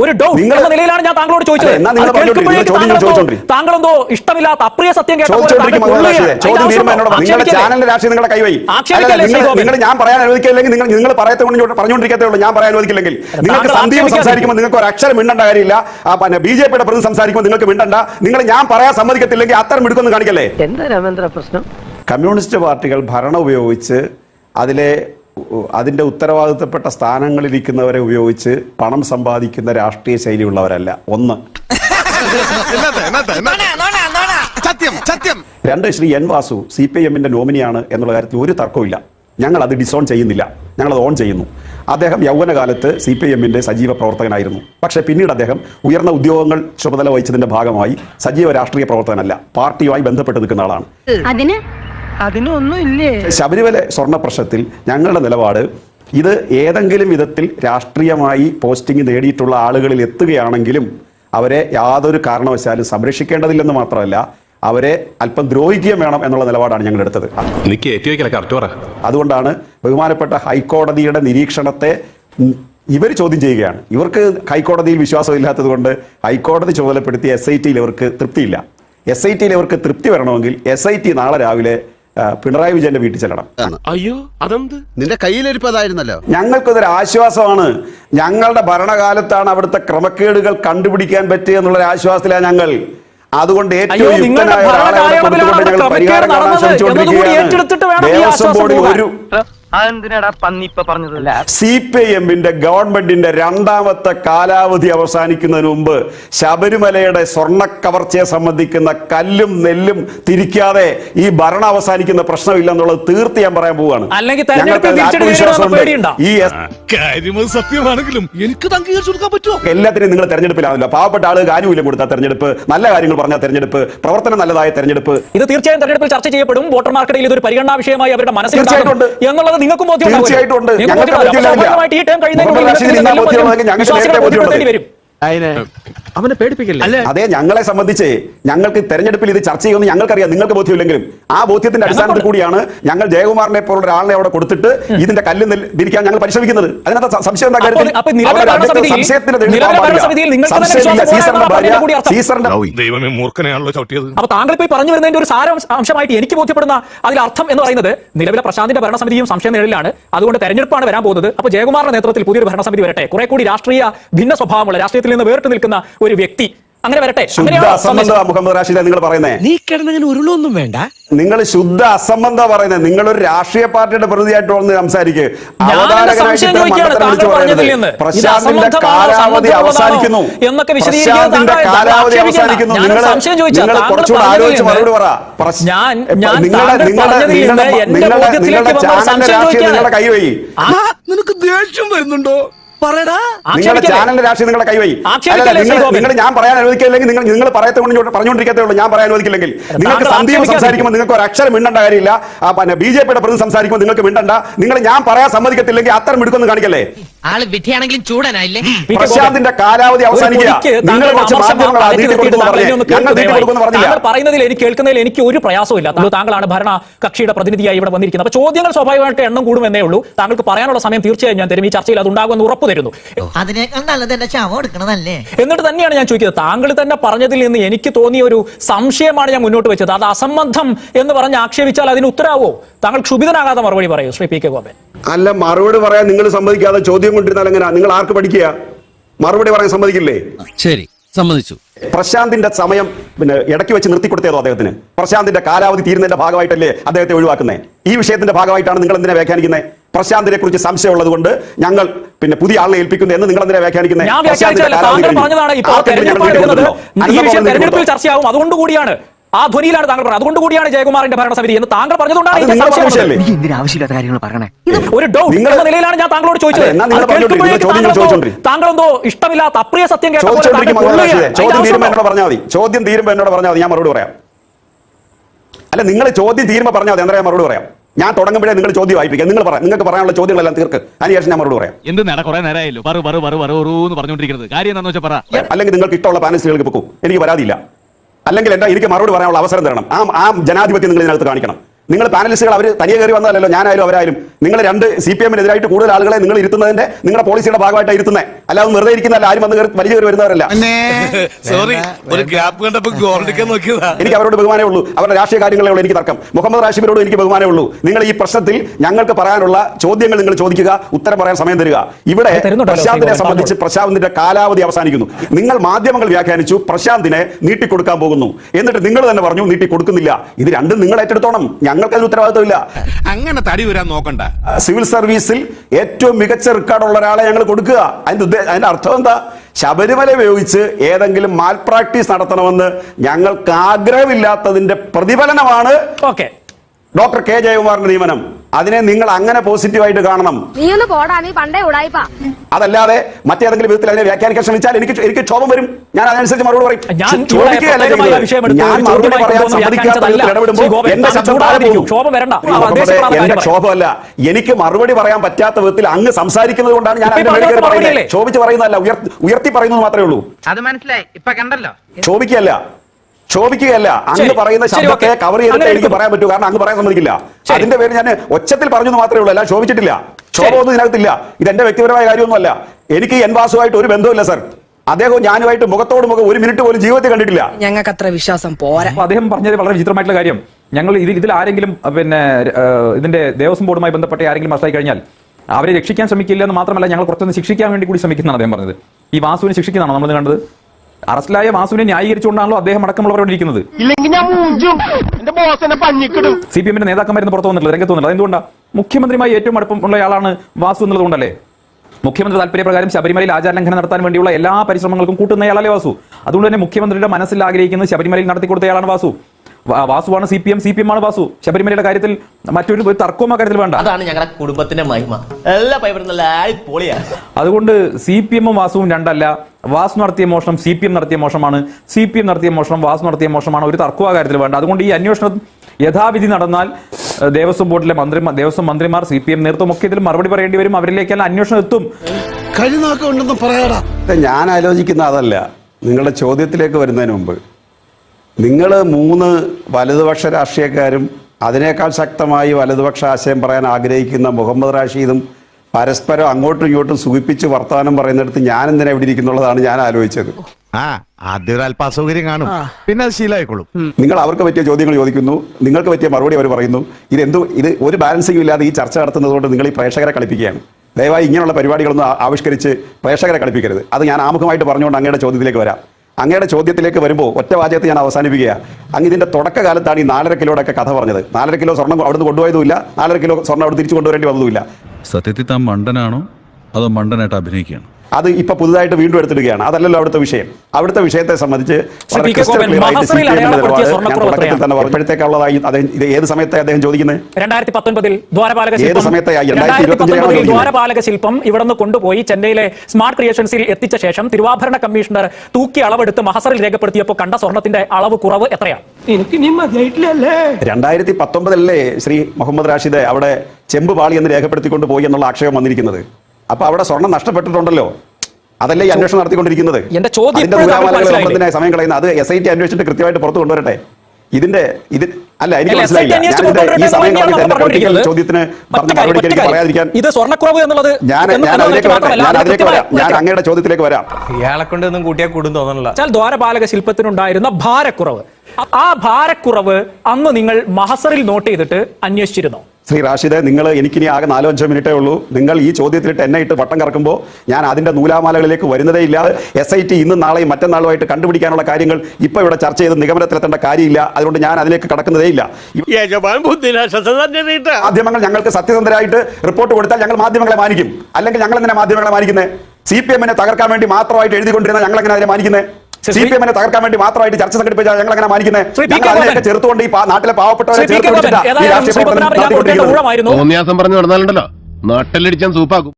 ഒരു ഡൗട്ട് നിങ്ങൾ- എന്ന നിലയിലാണ് ഞാൻ താങ്കളോട് ചോദിച്ചത്. താങ്കളെന്തോ- ഇഷ്ടമില്ലാത്ത അപ്രിയ സത്യം? നിങ്ങൾ ഞാൻ പറയാൻ അനുവദിക്കില്ലെങ്കിൽ നിങ്ങൾ നിങ്ങൾ പറയത്തെ കൊണ്ട് പറഞ്ഞുകൊണ്ടിരിക്കത്തേ ഉള്ളൂ. ഞാൻ പറയാൻ അനുവദിക്കില്ലെങ്കിൽ. നിങ്ങൾക്ക് സന്ദീപ് സംസാരിക്കുമ്പോൾ നിങ്ങൾക്ക് ഒരു അക്ഷരം മിണ്ടേണ്ട കാര്യമില്ല. ആ, പിന്നെ ബി ജെ പിയുടെ പ്രതി സംസാരിക്കുമ്പോൾ നിങ്ങൾക്ക് മിണ്ടണ്ട. നിങ്ങൾ ഞാൻ പറയാൻ സമ്മതിക്കത്തില്ലെങ്കിൽ അത്തരം മിടുക്കൊന്നും കാണിക്കല്ലേ? എന്താ രാമേന്ദ്ര പ്രശ്നം? കമ്മ്യൂണിസ്റ്റ് പാർട്ടികൾ ഭരണം ഉപയോഗിച്ച് അതിലെ അതിന്റെ ഉത്തരവാദിത്തപ്പെട്ട സ്ഥാനങ്ങളിലിരിക്കുന്നവരെ ഉപയോഗിച്ച് പണം സമ്പാദിക്കുന്ന രാഷ്ട്രീയ ശൈലിയുള്ളവരല്ല. ഒന്ന്. സത്യം സത്യം. രണ്ട് Shri N Vasu C P എമ്മിന്റെ നോമിനിയാണ് എന്നുള്ള കാര്യത്തിൽ ഒരു തർക്കവുമില്ല. ഞങ്ങൾ അത് ഡിസോൺ ചെയ്യുന്നില്ല. ഞങ്ങൾ അത് ഓൺ ചെയ്യുന്നു. അദ്ദേഹം യൗവനകാലത്ത് സി പി എമ്മിന്റെ സജീവ പ്രവർത്തകനായിരുന്നു. പക്ഷേ പിന്നീട് അദ്ദേഹം ഉയർന്ന ഉദ്യോഗങ്ങൾ ചുമതല വഹിച്ചതിന്റെ ഭാഗമായി സജീവ രാഷ്ട്രീയ പ്രവർത്തകനല്ല പാർട്ടിയുമായി ബന്ധപ്പെട്ട് നിൽക്കുന്ന ആളാണ്. അതിന് അതിനൊന്നും ഇല്ലേ? ശബരിമല സ്വർണ പ്രശ്നത്തിൽ ഞങ്ങളുടെ നിലപാട് ഇത് ഏതെങ്കിലും വിധത്തിൽ രാഷ്ട്രീയമായി പോസ്റ്റിംഗ് നേടിയിട്ടുള്ള ആളുകളിൽ എത്തുകയാണെങ്കിലും അവരെ യാതൊരു കാരണവശാലും സംരക്ഷിക്കേണ്ടതില്ലെന്ന് മാത്രമല്ല അവരെ അല്പം ദ്രോഹിക്കുകയും വേണം എന്നുള്ള നിലപാടാണ് ഞങ്ങൾ എടുത്തത്. അതുകൊണ്ടാണ് ബഹുമാനപ്പെട്ട ഹൈക്കോടതിയുടെ നിരീക്ഷണത്തെ ഇവർ ചോദ്യം ചെയ്യുകയാണ്. ഇവർക്ക് ഹൈക്കോടതിയിൽ വിശ്വാസമില്ലാത്തത് കൊണ്ട് ഹൈക്കോടതി ചുമതലപ്പെടുത്തിയ എസ് ഐ ടിയിൽ ഇവർക്ക് തൃപ്തിയില്ല. എസ് ഐ ടിയിൽ ഇവർക്ക് തൃപ്തി വരണമെങ്കിൽ എസ് ഐ ടി നാളെ രാവിലെ പിണറായി വിജയന്റെ വീട്ടിൽ ചെല്ലണം. അയ്യോ അതെന്ത്? നിന്റെ കയ്യിലിരിപ്പതായിരുന്നല്ലോ. ഞങ്ങൾക്കതൊരു ആശ്വാസമാണ്. ഞങ്ങളുടെ ഭരണകാലത്താണ് അവിടുത്തെ ക്രമക്കേടുകൾ കണ്ടുപിടിക്കാൻ പറ്റുക എന്നുള്ള ആശ്വാസത്തിലാണ് ഞങ്ങൾ. അതുകൊണ്ട് ഏറ്റവും യുക്തനായ ഒരാളെ ഞങ്ങൾ പരിഹാരം കാണാൻ ദേവസ്വം ബോർഡിൽ ഒരു അതെന്തിനാടാ പന്നി ഇപ്പൊ പറഞ്ഞതല്ല സി പി എമ്മിന്റെ ഗവൺമെന്റിന്റെ രണ്ടാമത്തെ കാലാവധി അവസാനിക്കുന്നതിന് മുമ്പ് ശബരിമലയുടെ സ്വർണ കവർച്ചയെ സംബന്ധിക്കുന്ന കല്ലും നെല്ലും തിരിക്കാതെ ഈ ഭരണം അവസാനിക്കുന്ന പ്രശ്നമില്ലെന്നുള്ളത് തീർത്ത് ഞാൻ പറയാൻ പോവുകയാണ്. ഈ സത്യമാണെങ്കിലും എനിക്ക് എല്ലാത്തിനും നിങ്ങൾ തെരഞ്ഞെടുപ്പിലാണല്ലോ. പാവപ്പെട്ട ആൾ ആനുകൂല്യം കൊടുത്ത തെരഞ്ഞെടുപ്പ് നല്ല കാര്യങ്ങൾ പറഞ്ഞ തെരഞ്ഞെടുപ്പ് പ്രവർത്തനം നല്ലതായ തെരഞ്ഞെടുപ്പ്. ഇത് തീർച്ചയായും തെരഞ്ഞെടുപ്പിൽ ചർച്ച ചെയ്യപ്പെടും. വോട്ടർമാർക്കിടയിൽ ഇതൊരു പരിഗണനാ വിഷയമായി അവരുടെ മനസ്സിൽ. എന്നുള്ളത് നിങ്ങൾക്കും ബോധ്യം തീർച്ചയായിട്ടും അപ്പോൾ അവനെ പേടിപ്പിക്കല്ലേ? അതെ ഞങ്ങളെ സംബന്ധിച്ച് ഞങ്ങൾക്ക് തെരഞ്ഞെടുപ്പിൽ ഇത് ചർച്ച ചെയ്യുമെന്ന് ഞങ്ങൾക്കറിയാം. നിങ്ങൾക്ക് ബോധ്യമില്ലെങ്കിലും. ആ ബോധ്യത്തിന്റെ അടിസ്ഥാനത്തിൽ കൂടിയാണ് ഞങ്ങൾ ജയകുമാറിനെ പോലുള്ള ഒരാളെ അവിടെ കൊടുത്തിട്ട് ഇതിന്റെ കല്ല് തിരിക്കാൻ ഞങ്ങൾ പരിശ്രമിക്കുന്നത്. അതിനകത്ത് സംശയം? അപ്പോൾ- അപ്പോൾ താങ്കൾ പോയി പറഞ്ഞു വരുന്നതിന്റെ ഒരു സാര അംശമായിട്ട് എനിക്ക് ബോധ്യപ്പെടുന്ന അതിൽ അർത്ഥം എന്ന് പറയുന്നത് നിലവിലെ പ്രശാന്തിന്റെ ഭരണസമിതിയും സംശയ നിഴലിലാണ്. അതുകൊണ്ട് തെരഞ്ഞെടുപ്പാണ് വരാൻ പോകുന്നത്. അപ്പൊ ജയകുമാറിന്റെ നേതൃത്വത്തിൽ പുതിയൊരു ഭരണസമിതി വരട്ടെ. കുറെ കൂടി രാഷ്ട്രീയ ഭിന്ന സ്വഭാവമുള്ള രാഷ്ട്രീയത്തിൽ നിന്ന് വേറിട്ട് നിൽക്കുന്ന ഒരു വ്യക്തി. അങ്ങനെ വരട്ടെ. മുഹമ്മദ് റാഷിദ് നിങ്ങൾ പറയുന്നത് നീ കിടന്നങ്ങനെ ഉരുളൊന്നും വേണ്ട. നിങ്ങൾ ശുദ്ധ അസംബന്ധ പറയുന്നത് നിങ്ങൾ ഒരു രാഷ്ട്രീയ പാർട്ടിയുടെ പ്രതിയായിട്ട് വന്ന് സംസാരിക്കുക പ്രശാന്തിന്റെ കാലാവധി അവസാനിക്കുന്നു. എന്നൊക്കെ വിശദീകരിക്കുന്നത് പ്രശാന്തിന്റെ താങ്കൾ കാലാവധി അവസാനിക്കുന്നു. നിങ്ങൾ സംശയം നിങ്ങൾ കുറച്ചുകൂടെ ആലോചിച്ച് മറുപടി പറ. ഞാൻ- ഞാൻ നിങ്ങളുടെ നിങ്ങളുടെ നിങ്ങളുടെ നിങ്ങളുടെ ചാനലിന്റെ രാഷ്ട്രീയം നിനക്ക് ദേഷ്യം വരുന്നുണ്ടോ? പറയടാ. നിങ്ങളുടെ? ചാനലിന്റെ രാഷ്ട്രീയം നിങ്ങളുടെ കൈവൈ നിങ്ങൾ ഞാൻ പറയാൻ അനുവദിക്കില്ലെങ്കിൽ നിങ്ങൾ നിങ്ങൾ പറയത്തെ കൊണ്ട് പറഞ്ഞുകൊണ്ടിരിക്കത്തേ ഉള്ളൂ. ഞാൻ പറയാൻ അനുവദിക്കില്ലെങ്കിൽ. നിങ്ങൾക്ക് സന്ദീപ് സംസാരിക്കുമ്പോൾ നിങ്ങൾക്ക് ഒരു അക്ഷരം മിണ്ടേണ്ട കാര്യമില്ല. ആ, പിന്നെ ബി ജെ പിയുടെ പ്രതി സംസാരിക്കുമ്പോൾ നിങ്ങൾക്ക് മിണ്ടണ്ട. നിങ്ങൾ ഞാൻ പറയാൻ സമ്മതിക്കത്തില്ലെങ്കിൽ അത്തരം മിടുക്കൊന്നും കാണിക്കല്ലേ? ആൾ വിധിയാണെങ്കിലും ചൂടനായില്ലേ. പ്രശാന്തിന്റെ കാലാവധി അവസാനിക്കുക. നിങ്ങൾ പറയുന്നതിൽ എനിക്ക് കേൾക്കുന്നതിൽ എനിക്ക് ഒരു പ്രയാസമില്ല താങ്കൾ താങ്കളാണ് ഭരണ കക്ഷിയുടെ പ്രതിനിധിയായി ഇവിടെ വന്നിരിക്കുന്നത്. അപ്പൊ ചോദ്യങ്ങൾ സ്വാഭാവികമായിട്ട് എണ്ണം കൂടുമെന്നേ ഉള്ളൂ. താങ്കൾക്ക് പറയാനുള്ള സമയം തീർച്ചയായും ഞാൻ തരും. ഈ ചർച്ചയിൽ അത് ഉണ്ടാകുമെന്ന് ഉറപ്പ് തരുന്നു അതിനേക്കാൾ നല്ലത് എന്റെ ശവം എടുക്കണതല്ലേ? എന്നിട്ട് തന്നെയാണ് ഞാൻ ചോദിക്കുന്നത്. താങ്കൾ തന്നെ പറഞ്ഞതിൽ നിന്ന് എനിക്ക് തോന്നിയ ഒരു സംശയമാണ് ഞാൻ മുന്നോട്ട് വെച്ചത്. അത് അസംബന്ധം എന്ന് പറഞ്ഞ് ആക്ഷേപിച്ചാൽ അതിന് ഉത്തരാവോ താങ്കൾ ക്ഷുഭിതനാകാതെ മറുപടി പറയൂ ശ്രീ പി കെ ഗോപൻ. അല്ല മറുപടി പറയാൻ നിങ്ങൾ സമ്മതിക്കാതെ ചോദ്യം കൊണ്ടിരുന്നാൽ എങ്ങനെയാ നിങ്ങൾ ആർക്ക് പഠിക്കുക? മറുപടി പറയാൻ സമ്മതിക്കില്ലേ? ശരി. സമ്മതിച്ചു. പ്രശാന്തിന്റെ സമയം പിന്നെ ഇടയ്ക്ക് വെച്ച് നിർത്തി കൊടുത്തേതോ അദ്ദേഹത്തിന്? പ്രശാന്തിന്റെ കാലാവധി തീരുന്നതിന്റെ ഭാഗമായിട്ടല്ലേ അദ്ദേഹത്തെ ഒഴിവാക്കുന്നത് ഈ വിഷയത്തിന്റെ ഭാഗമായിട്ടാണ് നിങ്ങൾ എന്തിനാ വ്യാഖ്യാനിക്കുന്നത് പ്രശാന്തിനെ കുറിച്ച് സംശയമുള്ളത് കൊണ്ട് ഞങ്ങൾ പിന്നെ പുതിയ ആളെ ഏൽപ്പിക്കുന്നു എന്ന് നിങ്ങൾ എന്തിനാ വ്യാഖ്യാനിക്കുന്നത്? ചർച്ചയാവും. അതുകൊണ്ട് കൂടിയാണ് ആ ധ്വനിയിലാണ് താങ്കൾ പറഞ്ഞത്. അതുകൊണ്ട് കൂടിയാണ് ജയകുമാറിന്റെ ഭരണസമിതി എന്ന് താങ്കൾ പറഞ്ഞതുകൊണ്ടാണ് ഒരു ഡൗട്ട് നിങ്ങൾ- എന്ന നിലയിലാണ് ഞാൻ താങ്കളോട് ചോദിച്ചത്. താങ്കൾ എന്തോ ഇഷ്ടമില്ലാത്ത അപ്രിയ സത്യം. ചോദ്യം തീരുമ്പോ എന്നോട് പറഞ്ഞാൽ മതി. ചോദ്യം തീരുമ്പോൾ എന്നോട് പറഞ്ഞാൽ മതി. ഞാൻ മറുപടി പറയാം. അല്ല നിങ്ങൾ ചോദ്യം തീരുമ്പോ പറഞ്ഞാൽ മതി. എന്താ ഞാൻ മറുപടി പറയാം. ഞാൻ തുടങ്ങുമ്പോഴേ നിങ്ങൾ ചോദ്യം വായിപ്പിക്കാം നിങ്ങൾ പറയാം നിങ്ങൾക്ക് പറയാനുള്ള ചോദ്യങ്ങളെല്ലാം തീർക്ക്. അതിനുശേഷം ഞാൻ മറുപടി പറയാം. എന്ത് നേടാ കുറെ നേരമായല്ലോ പറ പറ പറു പറു എന്ന് പറഞ്ഞുകൊണ്ടിരിക്കുന്നത് കാര്യം എന്താണെന്ന് വെച്ചാൽ പറ. അല്ലെങ്കിൽ നിങ്ങൾക്ക് ഇഷ്ടമുള്ള പാനസുകൾക്ക് പൊക്കും. എനിക്ക് പരാതിയില്ല. അല്ലെങ്കിൽ എന്താ എനിക്ക് മറുപടി പറയാനുള്ള അവസരം തരണം. ആ ആ ജനാധിപത്യം നിങ്ങൾ ഇതിനകത്ത് കാണിക്കണം. നിങ്ങൾ പാനലിസ്റ്റുകൾ അവർ തനിയെ കയറി വന്നതല്ലോ ഞാനായാലും അവരായാലും. നിങ്ങൾ രണ്ട് സി പി എമ്മിനെതിരായിട്ട് കൂടുതൽ ആളുകളെ നിങ്ങൾ ഇരുത്തുന്നതിന്റെ നിങ്ങളുടെ പോളിസിയുടെ ഭാഗമായിട്ടാണ് ഇരുത്തുന്നത് അല്ലാതെ വെറുതെ ഇരിക്കുന്നല്ല ആരും വന്ന് കയറി വലിയ കയറി വരുന്നവരല്ല. സോറി ഒരു ഗ്യാപ്പ് കണ്ടപ്പോ ഗോൾഡിക്കാൻ നോക്കിയതാ. എനിക്ക് അവരോട് ബഹുമാനേ ഉള്ളൂ. അവരുടെ രാഷ്ട്രീയ കാര്യങ്ങളെ ഉള്ളൂ എനിക്ക് തർക്കം. മുഹമ്മദ് റാഷിമിനോട് എനിക്ക് ബഹുമാനേ ഉള്ളൂ. നിങ്ങൾ ഈ പ്രശ്നത്തിൽ ഞങ്ങൾക്ക് പറയാനുള്ള ചോദ്യങ്ങൾ നിങ്ങൾ ചോദിക്കുക ഉത്തരം പറയാൻ സമയം തരിക. ഇവിടെ പ്രശാന്തിനെ സംബന്ധിച്ച് പ്രശാന്തിന്റെ കാലാവധി അവസാനിക്കുന്നു. നിങ്ങൾ മാധ്യമങ്ങൾ വ്യാഖ്യാനിച്ചു പ്രശാന്തിനെ നീട്ടിക്കൊടുക്കാൻ പോകുന്നു. എന്നിട്ട് നിങ്ങൾ തന്നെ പറഞ്ഞു നീട്ടിക്കൊടുക്കുന്നില്ല. ഇത് രണ്ടും നിങ്ങൾ ഏറ്റെടുത്തോണം. ഞങ്ങൾക്ക് അതിന് ഉത്തരവാദിത്വമില്ല. അങ്ങനെ തടി വരാൻ നോക്കണ്ട. സിവിൽ സർവീസിൽ ഏറ്റവും മികച്ച റെക്കോർഡുള്ള ഒരാളെ ഞങ്ങൾ കൊടുക്കുക. അതിന്റെ ഉദ്ദേശം അതിന്റെ അർത്ഥം എന്താ? ശബരിമല ഉപയോഗിച്ച് ഏതെങ്കിലും മാൽ പ്രാക്ടീസ് നടത്തണമെന്ന് ഞങ്ങൾക്ക് ആഗ്രഹമില്ലാത്തതിന്റെ പ്രതിഫലനമാണ് ഓക്കെ. ഡോക്ടർ കെ ജയകുമാറിന്റെ നിയമനം. അതിനെ നിങ്ങൾ അങ്ങനെ പോസിറ്റീവായിട്ട് കാണണം. നീ ഒന്ന് പോടാ നീ പണ്ടേ ഉടായിപ്പാ. അതല്ലാതെ മറ്റേതെങ്കിലും വിധത്തിൽ അതിനെ വ്യാഖ്യാനിക്കാൻ ശ്രമിച്ചാൽ എനിക്ക് എനിക്ക് ക്ഷോഭം വരും. ഞാൻ അതനുസരിച്ച് മറുപടി പറയും. ഞാൻ ചോദിക്കുകയല്ല മറുപടി പറയാൻ സമ്മതിക്കാത്ത വ്യാഖ്യാനിച്ചതല്ല. ഇടപെടുമ്പോൾ എന്റെ ശബ്ദം ക്ഷോഭമല്ല. എനിക്ക് മറുപടി പറയാൻ പറ്റാത്ത വിധത്തിൽ അങ്ങ് സംസാരിക്കുന്നത് കൊണ്ടാണ് ഞാൻ അതിന്റെ പറയുന്നത്? ക്ഷോഭിച്ച് പറയുന്നതല്ല ഉയർത്തി പറയുന്നത് മാത്രമേ ഉള്ളൂ. അത് മനസ്സിലായി. ഇപ്പൊ കണ്ടല്ലോ. ക്ഷോഭിക്കുകയല്ല. ക്ഷോഭിക്കുകയല്ല അങ്ങ് പറയുന്ന ശബ്ദത്തെ കവർ ചെയ്തിട്ട് എനിക്ക് പറയാൻ പറ്റൂ. കാരണം അങ്ങ് പറയാൻ സമ്മതിക്കില്ല. അതിന്റെ പേര് ഞാൻ ഒച്ചത്തിൽ പറഞ്ഞു എന്ന് മാത്രമേ ഉള്ളൂ. അല്ല ക്ഷോഭിച്ചിട്ടില്ല ക്ഷോഭമൊന്നും ഇതിനകത്തില്ല. ഇത് എന്റെ വ്യക്തിപരമായ കാര്യമൊന്നുമല്ല. എനിക്ക് എൻ വാസുമായിട്ട് ഒരു ബന്ധമില്ല സർ അദ്ദേഹം ഞാനുമായിട്ട് മുഖത്തോട് മുഖം ഒരു മിനിറ്റ് പോലും ജീവിതത്തിൽ കണ്ടിട്ടില്ല. ഞങ്ങൾക്ക് അത്ര വിശ്വാസം പോരാ. അദ്ദേഹം പറഞ്ഞത് വളരെ വിചിത്രമായിട്ടുള്ള കാര്യം. ഞങ്ങൾ ഇതിൽ ഇതിൽ ആരെങ്കിലും പിന്നെ ഇതിന്റെ ദേവസ്വം ബോർഡുമായി ബന്ധപ്പെട്ട ആരെങ്കിലും അറസ്റ്റായി കഴിഞ്ഞാൽ അവരെ രക്ഷിക്കാൻ ശ്രമിക്കില്ല എന്ന് മാത്രമല്ല ഞങ്ങൾ കുറച്ചൊന്ന് ശിക്ഷിക്കാൻ വേണ്ടി കൂടി ശ്രമിക്കുന്നതാണ് അദ്ദേഹം പറഞ്ഞത്. ഈ വാസുവിനെ ശിക്ഷിക്കുന്നതാണോ നമ്മൾ കണ്ടത്? അറസ്റ്റിലായ വാസുവിനെ ന്യായീകരിച്ചുകൊണ്ടാണല്ലോ അദ്ദേഹം അടക്കമുള്ളവരോട് ഇരിക്കുന്നത്. സി പി എമ്മിന്റെ നേതാക്കന്മാരുന്ന് പുറത്തു വന്നിട്ടില്ല രംഗത്ത് വന്നിട്ടില്ല. അതെന്തുകൊണ്ടാണ് മുഖ്യമന്ത്രിയുമായി ഏറ്റവും അടുപ്പമുള്ള ആളാണ് വാസു എന്നുള്ളതുകൊണ്ടല്ലേ മുഖ്യമന്ത്രി താല്പര്യപ്രകാരം ശബരിമലയിൽ ആചാരലംഘനം നടത്താൻ വേണ്ടിയുള്ള എല്ലാ പരിശ്രമങ്ങൾക്കും കൂട്ടുന്നയാളല്ലേ വാസു? അതുകൊണ്ട് തന്നെ മുഖ്യമന്ത്രിയുടെ മനസ്സിൽ ആഗ്രഹിക്കുന്നത് ശബരിമലയിൽ നടത്തി കൊടുത്തയാളാണ് Vasu. വാസുവാണ് C P M C P M ആണ് വാസു. ശബരിമലയുടെ കാര്യത്തിൽ മറ്റൊരു ഒരു തർക്കവും കാര്യത്തിൽ വേണ്ട. അതാണ് ഞങ്ങളുടെ കുടുംബത്തിന്റെ മഹിമ. എല്ലാ പൈപ്പറും അതുകൊണ്ട് സി പി എമ്മും വാസുവും രണ്ടല്ല. വാസു നടത്തിയ മോഷണം സി പി എം നടത്തിയ മോഷമാണ് സി പി എം നടത്തിയ മോഷണം വാസു നടത്തിയ മോഷമാണ് ഒരു തർക്കവും ആ കാര്യത്തിൽ വേണ്ട. അതുകൊണ്ട് ഈ അന്വേഷണം യഥാവിധി നടന്നാൽ ദേവസ്വം ബോർഡിലെ മന്ത്രി ദേവസ്വം മന്ത്രിമാർ സി പി എം നേതൃത്വം ഒക്കെ ഇതിൽ മറുപടി പറയേണ്ടി വരും. അവരിലേക്കെല്ലാം അന്വേഷണം എത്തും. ഞാൻ ആലോചിക്കുന്ന അതല്ല. നിങ്ങളുടെ ചോദ്യത്തിലേക്ക് വരുന്നതിന് മുമ്പ് നിങ്ങൾ മൂന്ന് വലതുപക്ഷ രാഷ്ട്രീയക്കാരും അതിനേക്കാൾ ശക്തമായി വലതുപക്ഷ ആശയം പറയാൻ ആഗ്രഹിക്കുന്ന മുഹമ്മദ് റാഷീദും പരസ്പരം അങ്ങോട്ടും ഇങ്ങോട്ടും സുഖിപ്പിച്ച് വർത്തമാനം പറയുന്നിടത്ത് ഞാൻ എന്തിനാ ഇവിടെ ഇരിക്കുന്നുള്ളതാണ് ഞാൻ ആലോചിച്ചത്. ആ ആദ്യം ഒരു അല്പ അസൗകര്യം കാണും പിന്നെ അത് ശീലമായിക്കോളും. നിങ്ങൾ അവർക്ക് പറ്റിയ ചോദ്യങ്ങൾ ചോദിക്കുന്നു. നിങ്ങൾക്ക് പറ്റിയ മറുപടി അവർ പറയുന്നു. ഇത് എന്തോ ഇത് ഒരു ബാലൻസിംഗ് ഇല്ലാതെ ഈ ചർച്ച നടത്തുന്നത് കൊണ്ട് നിങ്ങൾ ഈ പ്രേക്ഷകരെ കളിപ്പിക്കുകയാണ്. ദയവായി ഇങ്ങനെയുള്ള പരിപാടികളൊന്നും ആവിഷ്കരിച്ച് പ്രേക്ഷകരെ കളിപ്പിക്കരുത്. അത് ഞാൻ ആമുഖമായിട്ട് പറഞ്ഞുകൊണ്ട് അങ്ങയുടെ ചോദ്യത്തിലേക്ക് വരാം. അങ്ങയുടെ ചോദ്യത്തിലേക്ക് വരുമ്പോൾ ഒറ്റ വാചകത്തെ ഞാൻ അവസാനിപ്പിക്കുക അങ്ങ് ഇതിന്റെ തുടക്കകാലത്താണ് ഈ നാലര കിലോടൊക്കെ കഥ പറഞ്ഞത്. നാലര കിലോ സ്വർണം അവിടുന്ന് കൊണ്ടുപോയതുമില്ല. നാലര കിലോ സ്വർണം അവിടെ തിരിച്ചു കൊണ്ടുവരേണ്ടി വന്നതുമില്ല. സത്യത്തിൽ താൻ മണ്ടനാണോ? അതോ മണ്ടനായിട്ട് അഭിനയിക്കുകയാണ്? അത് ഇപ്പൊ പുതുതായിട്ട് വീണ്ടും എടുത്തിടുകയാണ്. അതല്ലല്ലോ അവിടുത്തെ വിഷയം. അവിടുത്തെ വിഷയത്തെ സംബന്ധിച്ച് ഇപ്പോഴത്തേക്കുള്ളതായി അദ്ദേഹം ഇത് ഏത് സമയത്തെ അദ്ദേഹം ചോദിക്കുന്നത്? രണ്ടായിരത്തി പത്തൊൻപതിൽ ദ്വാരപാലക ഏത് ശില്പം സമയത്തായി? രണ്ടായിരത്തി 2025 പത്തൊൻപതിൽ ചോദിക്കുന്നത്? ദ്വാരപാലക ശില്പം ഇവിടെ നിന്ന് കൊണ്ടുപോയി ചെന്നൈയിലെ സ്മാർട്ട് ക്രിയേഷൻസിൽ എത്തിച്ച ശേഷം തിരുവാഭരണ കമ്മീഷണർ തൂക്കി അളവെടുത്ത് മഹസറിൽ രേഖപ്പെടുത്തിയപ്പോൾ കണ്ട സ്വർണത്തിന്റെ അളവ് കുറവ് എത്രയാണ്? രണ്ടായിരത്തി പത്തൊമ്പതല്ലേ ശ്രീ മുഹമ്മദ് റാഷിദ് അവിടെ ചെമ്പ് പാളി എന്ന് രേഖപ്പെടുത്തിക്കൊണ്ട് പോയി എന്നുള്ള ആക്ഷേപം വന്നിരിക്കുന്നത്? അപ്പൊ അവിടെ സ്വർണം നഷ്ടപ്പെട്ടിട്ടുണ്ടല്ലോ. അതല്ലേ ഈ അന്വേഷണം നടത്തിക്കൊണ്ടിരിക്കുന്നത്? എന്റെ ചോദ്യം സമയം കളയുന്ന അത് എസ് ഐ ടി അന്വേഷിച്ചിട്ട് കൃത്യമായിട്ട് പുറത്തു കൊണ്ടുവരട്ടെ. ഇതിന്റെ ഇത് അല്ല എനിക്ക് മനസ്സിലായില്ല. ഈ സമയം എന്ന് കളഞ്ഞിട്ട് എന്റെ പൊളിറ്റിക്കൽ ചോദ്യത്തിന് പറഞ്ഞ മറുപടി എനിക്ക് പറയാതിരിക്കാൻ ഇത് സ്വർണക്കുറവ് എന്നുള്ളത് ഞാൻ ഞാൻ അതിലേക്ക് ഞാൻ അതിലേക്ക് വരാം. ഞാൻ അങ്ങയുടെ ചോദ്യത്തിലേക്ക് വരാം. ഇയാളെ കൊണ്ട് ഒന്നും കൂട്ടിയാ കൂടും തോന്നുന്നില്ല ദ്വാരപാലക ശില്പത്തിനുണ്ടായിരുന്ന ഭാരക്കുറവ്. ആ ഭാരക്കുറവ് അന്ന് നിങ്ങൾ മഹസറിൽ നോട്ട് ചെയ്തിട്ട് അന്വേഷിച്ചിരുന്നു? ശ്രീ റാഷിദ് നിങ്ങൾ എനിക്കിനി ആകെ നാലോ അഞ്ചോ മിനിറ്റേ ഉള്ളൂ. നിങ്ങൾ ഈ ചോദ്യത്തിലിട്ട് എന്നെ ഇട്ട് വട്ടം കറക്കുമ്പോൾ ഞാൻ അതിന്റെ നൂലാമാലകളിലേക്ക് വരുന്നതേ ഇല്ലാതെ എസ് ഐ ടി ഇന്നും നാളെയും മറ്റന്നാളുമായിട്ട് കണ്ടുപിടിക്കാനുള്ള കാര്യങ്ങൾ ഇപ്പോൾ ഇവിടെ ചർച്ച ചെയ്ത് നിഗമനത്തിലെത്തേണ്ട കാര്യമില്ല. അതുകൊണ്ട് ഞാൻ അതിലേക്ക് കടക്കുന്നതേ ഇല്ല. മാധ്യമങ്ങൾ ഞങ്ങൾക്ക് സത്യസന്ധരായിട്ട് റിപ്പോർട്ട് കൊടുത്താൽ ഞങ്ങൾ മാധ്യമങ്ങളെ മാനിക്കും. അല്ലെങ്കിൽ ഞങ്ങൾ എന്തിനാ മാധ്യമങ്ങളെ മാനിക്കുന്നത് സി പി എമ്മിനെ തകർക്കാൻ വേണ്ടി മാത്രമായിട്ട് എഴുതിക്കൊണ്ടിരുന്ന ഞങ്ങൾ എങ്ങനെ അതിനെ മാനിക്കുന്നത് സി പി എമ്മിനെ തകർക്കാൻ വേണ്ടി മാത്രമായിട്ട് ചർച്ച സംഘടിപ്പിച്ചാൽ ഞങ്ങൾ അങ്ങനെ മാനിക്കുന്നത്. ചെറുത്തുകൊണ്ട് ഈ നാട്ടിലെ പാവപ്പെട്ടവരെ ശ്രീ പി. കെ. ചേർത്ത് ഗോപൻ, പിടിച്ചിട്ടാ ഈ രാഷ്ട്രീയ പ്രവർത്തനം നടത്തിക്കൊണ്ടിരിക്കുന്നത് പറഞ്ഞു നടന്നാലുണ്ടല്ലോ നാട്ടിലടിച്ചാൽ സൂപ്പാക്കും